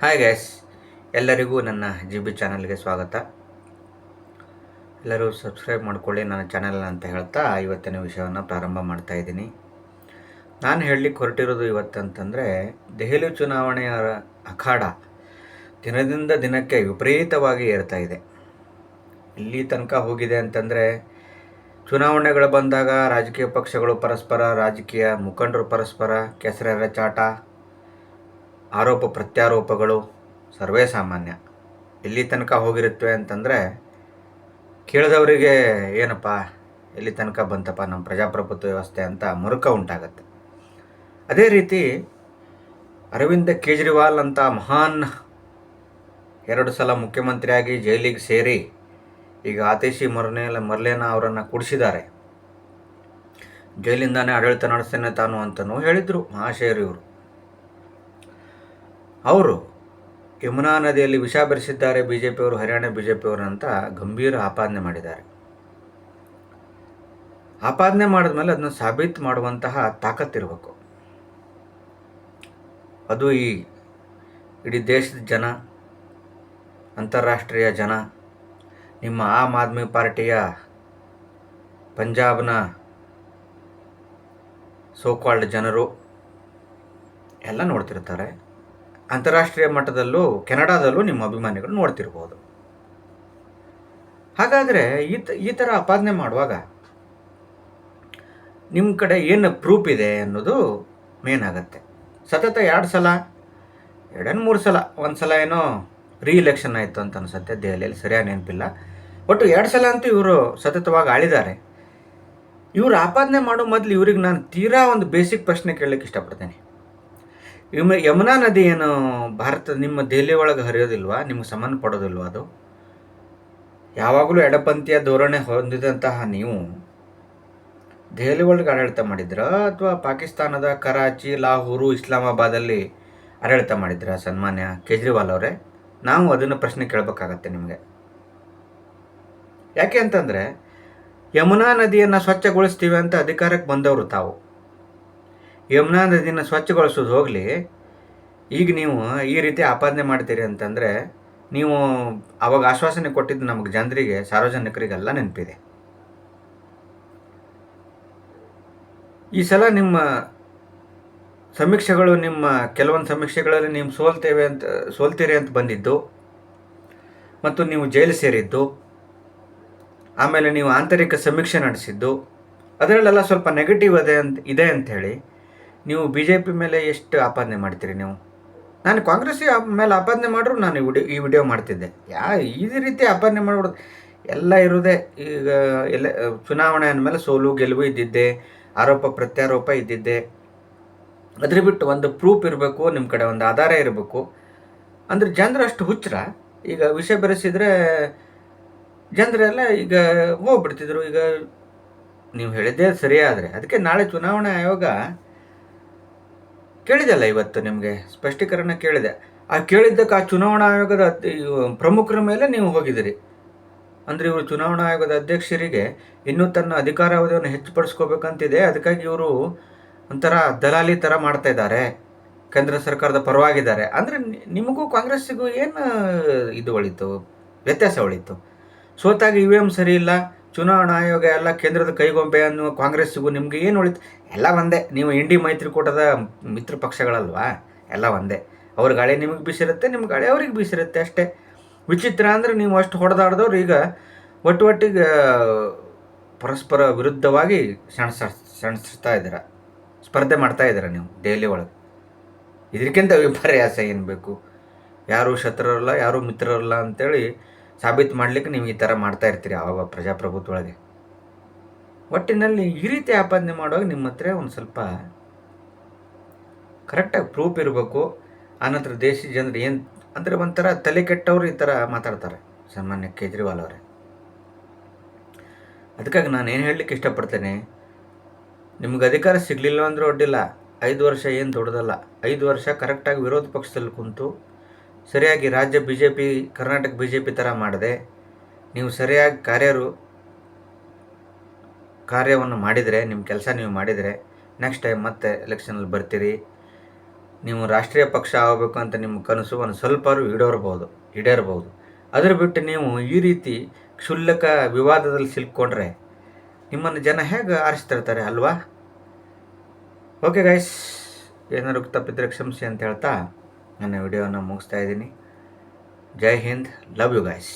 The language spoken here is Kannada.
ಹಾಯ್ ಗ್ಯಾಸ್ ಎಲ್ಲರಿಗೂ ನನ್ನ ಜಿ ಬಿ ಚಾನಲ್ಗೆ ಸ್ವಾಗತ. ಎಲ್ಲರೂ ಸಬ್ಸ್ಕ್ರೈಬ್ ಮಾಡಿಕೊಳ್ಳಿ ನನ್ನ ಚಾನಲ್ ಅಂತ ಹೇಳ್ತಾ ಇವತ್ತಿನ ವಿಷಯವನ್ನು ಪ್ರಾರಂಭ ಮಾಡ್ತಾ ಇದ್ದೀನಿ. ನಾನು ಹೇಳಲಿಕ್ಕೆ ಹೊರಟಿರೋದು ಇವತ್ತಂತಂದರೆ, ದೆಹಲಿ ಚುನಾವಣೆಯ ಅಖಾಡ ದಿನದಿಂದ ದಿನಕ್ಕೆ ವಿಪರೀತವಾಗಿ ಏರ್ತಾ ಇದೆ. ಇಲ್ಲಿ ತನಕ ಹೋಗಿದೆ ಅಂತಂದರೆ, ಚುನಾವಣೆಗಳು ಬಂದಾಗ ರಾಜಕೀಯ ಪಕ್ಷಗಳು ಪರಸ್ಪರ, ರಾಜಕೀಯ ಮುಖಂಡರು ಪರಸ್ಪರ ಕೆಸರೆರ ಚಾಟ ಆರೋಪ ಪ್ರತ್ಯಾರೋಪಗಳು ಸರ್ವೇ ಸಾಮಾನ್ಯ. ಎಲ್ಲಿ ತನಕ ಹೋಗಿರುತ್ತವೆ ಅಂತಂದರೆ, ಕೇಳಿದವರಿಗೆ ಏನಪ್ಪ, ಎಲ್ಲಿ ತನಕ ಬಂತಪ್ಪ ನಮ್ಮ ಪ್ರಜಾಪ್ರಭುತ್ವ ವ್ಯವಸ್ಥೆ ಅಂತ ಮುರುಕ ಉಂಟಾಗತ್ತೆ. ಅದೇ ರೀತಿ ಅರವಿಂದ ಕೇಜ್ರಿವಾಲ್ ಅಂತ ಮಹಾನ್ ಎರಡು ಸಲ ಮುಖ್ಯಮಂತ್ರಿಯಾಗಿ ಜೈಲಿಗೆ ಸೇರಿ ಈಗ ಆತೇಶಿ ಮರ್ನೇಲ ಮರ್ಲೇನ ಅವರನ್ನು ಕುಡಿಸಿದ್ದಾರೆ. ಜೈಲಿಂದಾನೇ ಆಡಳಿತ ನಡೆಸ್ತೇನೆ ತಾನು ಅಂತಲೂ ಹೇಳಿದರು ಮಹಾಶೇರಿ ಇವರು. ಅವರು ಯಮುನಾ ನದಿಯಲ್ಲಿ ವಿಷ ಬೆರೆಸಿದ್ದಾರೆ ಬಿ ಜೆ ಪಿಯವರು ಹರಿಯಾಣ ಬಿ ಜೆ ಪಿಯವರು ಅಂತ ಗಂಭೀರ ಆಪಾದನೆ ಮಾಡಿದ್ದಾರೆ. ಆಪಾದನೆ ಮಾಡಿದ ಮೇಲೆ ಅದನ್ನು ಸಾಬೀತು ಮಾಡುವಂತಹ ತಾಕತ್ತಿರಬೇಕು ಅದು ಈ ಇಡೀ ದೇಶದ ಜನ, ಅಂತಾರಾಷ್ಟ್ರೀಯ ಜನ, ನಿಮ್ಮ ಆಮ್ ಆದ್ಮಿ ಪಾರ್ಟಿಯ ಪಂಜಾಬ್ನ ಸೋಕಾಲ್ಡ್ ಜನರು ಎಲ್ಲ ನೋಡ್ತಿರ್ತಾರೆ. ಅಂತಾರಾಷ್ಟ್ರೀಯ ಮಟ್ಟದಲ್ಲೂ ಕೆನಡಾದಲ್ಲೂ ನಿಮ್ಮ ಅಭಿಮಾನಿಗಳು ನೋಡ್ತಿರ್ಬೋದು. ಹಾಗಾದರೆ ಈ ತ, ಈ ಥರ ಆಪಾದನೆ ಮಾಡುವಾಗ ನಿಮ್ಮ ಕಡೆ ಏನು ಪ್ರೂಫ್ ಇದೆ ಅನ್ನೋದು ಮೇನ್ ಆಗುತ್ತೆ. ಸತತ ಎರಡು ಸಲ ಎರಡನ್ನು ಮೂರು ಸಲ, ಒಂದು ಸಲ ಏನೋ ರೀ ಆಯಿತು ಅಂತ ಅನಿಸುತ್ತೆ, ದೆಹಲಿಯಲ್ಲಿ ಸರಿಯಾಗಿ ನೆನಪಿಲ್ಲ. ಒಟ್ಟು ಎರಡು ಸಲ ಅಂತೂ ಇವರು ಸತತವಾಗಿ ಆಳಿದ್ದಾರೆ. ಇವರು ಆಪಾದನೆ ಮಾಡೋ ಮೊದಲು ಇವ್ರಿಗೆ ನಾನು ತೀರಾ ಒಂದು ಬೇಸಿಕ್ ಪ್ರಶ್ನೆ ಕೇಳಲಿಕ್ಕೆ ಇಷ್ಟಪಡ್ತೇನೆ. ಯಮ ಯಮುನಾ ನದಿ ಏನು ಭಾರತ ನಿಮ್ಮ ದೆಹಲಿ ಒಳಗೆ ಹರಿಯೋದಿಲ್ವಾ? ನಿಮ್ಗೆ ಸಂಬಂಧಪಡೋದಿಲ್ವಾ ಅದು? ಯಾವಾಗಲೂ ಎಡಪಂಥೀಯ ಧೋರಣೆ ಹೊಂದಿದಂತಹ ನೀವು ದೆಹಲಿ ಒಳಗೆ ಆಡಳಿತ ಮಾಡಿದ್ರ? ಅಥವಾ ಪಾಕಿಸ್ತಾನದ ಕರಾಚಿ, ಲಾಹೋರು, ಇಸ್ಲಾಮಾಬಾದಲ್ಲಿ ಆಡಳಿತ ಮಾಡಿದ್ರ ಸನ್ಮಾನ್ಯ ಕೇಜ್ರಿವಾಲ್ ಅವರೇ? ನಾವು ಅದನ್ನು ಪ್ರಶ್ನೆ ಕೇಳಬೇಕಾಗತ್ತೆ ನಿಮಗೆ. ಯಾಕೆ ಅಂತಂದರೆ, ಯಮುನಾ ನದಿಯನ್ನು ಸ್ವಚ್ಛಗೊಳಿಸ್ತೀವಿ ಅಂತ ಅಧಿಕಾರಕ್ಕೆ ಬಂದವರು ತಾವು. ಯಮುನಾ ನದಿನ ಸ್ವಚ್ಛಗೊಳಿಸೋದು ಹೋಗಲಿ, ಈಗ ನೀವು ಈ ರೀತಿ ಆಪಾದನೆ ಮಾಡ್ತೀರಿ ಅಂತಂದರೆ ನೀವು ಅವಾಗ ಆಶ್ವಾಸನೆ ಕೊಟ್ಟಿದ್ದು ನಮಗೆ ಜನರಿಗೆ, ಸಾರ್ವಜನಿಕರಿಗೆಲ್ಲ ನೆನಪಿದೆ. ಈ ಸಲ ನಿಮ್ಮ ಸಮೀಕ್ಷೆಗಳು, ನಿಮ್ಮ ಕೆಲವೊಂದು ಸಮೀಕ್ಷೆಗಳಲ್ಲಿ ನೀವು ಸೋಲ್ತೇವೆ ಅಂತ, ಸೋಲ್ತೀರಿ ಅಂತ ಬಂದಿದ್ದು, ಮತ್ತು ನೀವು ಜೈಲು ಸೇರಿದ್ದು, ಆಮೇಲೆ ನೀವು ಆಂತರಿಕ ಸಮೀಕ್ಷೆ ನಡೆಸಿದ್ದು, ಅದರಲ್ಲೆಲ್ಲ ಸ್ವಲ್ಪ ನೆಗೆಟಿವ್ ಅದೇ ಅಂತ, ಇದೆ ಅಂಥೇಳಿ ನೀವು ಬಿ ಜೆ ಪಿ ಮೇಲೆ ಎಷ್ಟು ಆಪಾದನೆ ಮಾಡ್ತೀರಿ ನೀವು? ನಾನು ಕಾಂಗ್ರೆಸ್ ಮೇಲೆ ಆಪಾದನೆ ಮಾಡ್ರು ನಾನು ಈ ವಿಡಿಯೋ ಮಾಡ್ತಿದ್ದೆ. ಯಾ, ಈ ರೀತಿ ಆಪಾದನೆ ಮಾಡಿಬಿಡ್ದು. ಎಲ್ಲ ಇರೋದೇ, ಈಗ ಎಲ್ಲ, ಚುನಾವಣೆ ಅಂದಮೇಲೆ ಸೋಲು, ಗೆಲುವು ಇದ್ದಿದ್ದೆ, ಆರೋಪ, ಪ್ರತ್ಯಾರೋಪ ಇದ್ದಿದ್ದೆ. ಅದ್ರ ಬಿಟ್ಟು ಒಂದು ಪ್ರೂಫ್ ಇರಬೇಕು, ನಿಮ್ಮ ಕಡೆ ಒಂದು ಆಧಾರ ಇರಬೇಕು. ಅಂದ್ರೆ ಜನರು ಅಷ್ಟು ಹುಚ್ಚರ. ಈಗ ವಿಷಯ ಬೆರೆಸಿದರೆ ಜನರೆಲ್ಲ ಈಗ ಹೋಗ್ಬಿಡ್ತಿದ್ರು. ಈಗ ನೀವು ಹೇಳಿದ್ದೇ ಸರಿಯಾದರೆ. ಅದಕ್ಕೆ ನಾಳೆ ಚುನಾವಣಾ ಆಯೋಗ ಕೇಳಿದಲ್ಲ ಇವತ್ತು ನಿಮಗೆ? ಸ್ಪಷ್ಟೀಕರಣ ಕೇಳಿದೆ. ಆ ಕೇಳಿದ್ದಕ್ಕೆ ಆ ಚುನಾವಣಾ ಆಯೋಗದ ಪ್ರಮುಖರ ಮೇಲೆ ನೀವು ಹೋಗಿದ್ದೀರಿ. ಅಂದರೆ ಇವರು ಚುನಾವಣಾ ಆಯೋಗದ ಅಧ್ಯಕ್ಷರಿಗೆ ಇನ್ನೂ ತನ್ನ ಅಧಿಕಾರಾವಧಿಯನ್ನು ಹೆಚ್ಚುಪಡಿಸ್ಕೋಬೇಕಂತಿದೆ. ಅದಕ್ಕಾಗಿ ಇವರು ಒಂಥರ ದಲಾಲಿ ಥರ ಮಾಡ್ತಾ ಇದ್ದಾರೆ. ಕೇಂದ್ರ ಸರ್ಕಾರದ ಪರವಾಗಿದ್ದಾರೆ. ಅಂದರೆ ನಿಮಗೂ ಕಾಂಗ್ರೆಸ್ಸಿಗೂ ಏನು ಇದು ಉಳಿತು ವ್ಯತ್ಯಾಸ ಉಳಿತು ಸೋತಾಗ ಇ ವಿ ಎಂ ಸರಿ ಇಲ್ಲ. ಚುನಾವಣಾ ಆಯೋಗ ಎಲ್ಲ ಕೇಂದ್ರದ ಕೈಗೊಂಬೆ ಅನ್ನುವ ಕಾಂಗ್ರೆಸ್ಸಿಗೂ ನಿಮಗೆ ಏನು ಉಳಿತು? ಎಲ್ಲ ಒಂದೇ. ನೀವು ಇಂಡಿ ಮೈತ್ರಿಕೂಟದ ಮಿತ್ರ ಪಕ್ಷಗಳಲ್ವಾ? ಎಲ್ಲ ಒಂದೇ. ಅವ್ರ ಗಾಳಿ ನಿಮಗೆ ಬೀಸಿರುತ್ತೆ ನಿಮ್ಮ ಗಾಳಿ ಅವ್ರಿಗೆ ಬೀಸಿರುತ್ತೆ ಅಷ್ಟೇ. ವಿಚಿತ್ರ ಅಂದರೆ ನೀವು ಅಷ್ಟು ಹೊಡೆದಾಡ್ದವ್ರು ಈಗ ಒಟ್ಟು ಒಟ್ಟಿಗೆ ಪರಸ್ಪರ ವಿರುದ್ಧವಾಗಿ ಸೆಣಸ, ಸೆಣಸ್ತಾ ಇದ್ದೀರ. ಸ್ಪರ್ಧೆ ಮಾಡ್ತಾ ಇದ್ದೀರ ನೀವು ದೆಹಲಿ ಒಳಗೆ. ಇದಕ್ಕಿಂತ ವಿಪರ್ಯಾಸ ಏನು ಬೇಕು? ಯಾರೂ ಶತ್ರುರಲ್ಲ, ಯಾರೂ ಮಿತ್ರರಲ್ಲ ಅಂತೇಳಿ ಸಾಬೀತು ಮಾಡ್ಲಿಕ್ಕೆ ನೀವು ಈ ಥರ ಮಾಡ್ತಾ ಇರ್ತೀರಿ ಆವಾಗ ಪ್ರಜಾಪ್ರಭುತ್ವ ಒಳಗೆ ಒಟ್ಟಿನಲ್ಲಿ ಈ ರೀತಿ ಆಪಾದನೆ ಮಾಡುವಾಗ ನಿಮ್ಮ ಹತ್ರ ಒಂದು ಸ್ವಲ್ಪ ಕರೆಕ್ಟಾಗಿ ಪ್ರೂಫ್ ಇರಬೇಕು. ಆನಂತರ ದೇಶಿ ಜನರು ಏನು, ಅಂದರೆ ಒಂಥರ ತಲೆ ಕೆಟ್ಟವರು ಈ ಥರ ಮಾತಾಡ್ತಾರೆ ಸಾಮಾನ್ಯ ಕೇಜ್ರಿವಾಲ್ ಅವರೇ. ಅದಕ್ಕಾಗಿ ನಾನು ಏನು ಹೇಳಲಿಕ್ಕೆ ಇಷ್ಟಪಡ್ತೇನೆ, ನಿಮ್ಗೆ ಅಧಿಕಾರ ಸಿಗಲಿಲ್ಲ ಅಂದರೂ ಒಡ್ಡಿಲ್ಲ. ಐದು ವರ್ಷ ಏನು ದೊಡ್ಡದಲ್ಲ. ಐದು ವರ್ಷ ಕರೆಕ್ಟಾಗಿ ವಿರೋಧ ಪಕ್ಷದಲ್ಲಿ ಕುಂತು ಸರಿಯಾಗಿ ರಾಜ್ಯ B J P Karnataka B J P ಥರ ಮಾಡಿದೆ ನೀವು ಸರಿಯಾಗಿ ಕಾರ್ಯರು, ಕಾರ್ಯವನ್ನು ಮಾಡಿದರೆ, ನಿಮ್ಮ ಕೆಲಸ ನೀವು ಮಾಡಿದರೆ ನೆಕ್ಸ್ಟ್ ಟೈಮ್ ಮತ್ತೆ ಎಲೆಕ್ಷನಲ್ಲಿ ಬರ್ತೀರಿ. ನೀವು ರಾಷ್ಟ್ರೀಯ ಪಕ್ಷ ಆಗಬೇಕು ಅಂತ ನಿಮ್ಮ ಕನಸು ಒಂದು ಸ್ವಲ್ಪ ಈಡೇರ್ಬೋದು ಈಡೇರ್ಬೋದು. ಅದರ ಬಿಟ್ಟು ನೀವು ಈ ರೀತಿ ಕ್ಷುಲ್ಲಕ ವಿವಾದದಲ್ಲಿ ಸಿಲ್ಕೊಂಡ್ರೆ ನಿಮ್ಮನ್ನು ಜನ ಹೇಗೆ ಆರಿಸ್ತಿರ್ತಾರೆ ಅಲ್ವಾ? ಓಕೆ ಗೈಸ್ ಏನಾದ್ರು ತಪ್ಪಿದ್ರೆ ಕ್ಷಮಿಸಿ ಅಂತ ಹೇಳ್ತಾ ನನ್ನ ವಿಡಿಯೋನ ಮುಗಿಸ್ತಾ ಇದ್ದೀನಿ. ಜೈ ಹಿಂದ್. Love you guys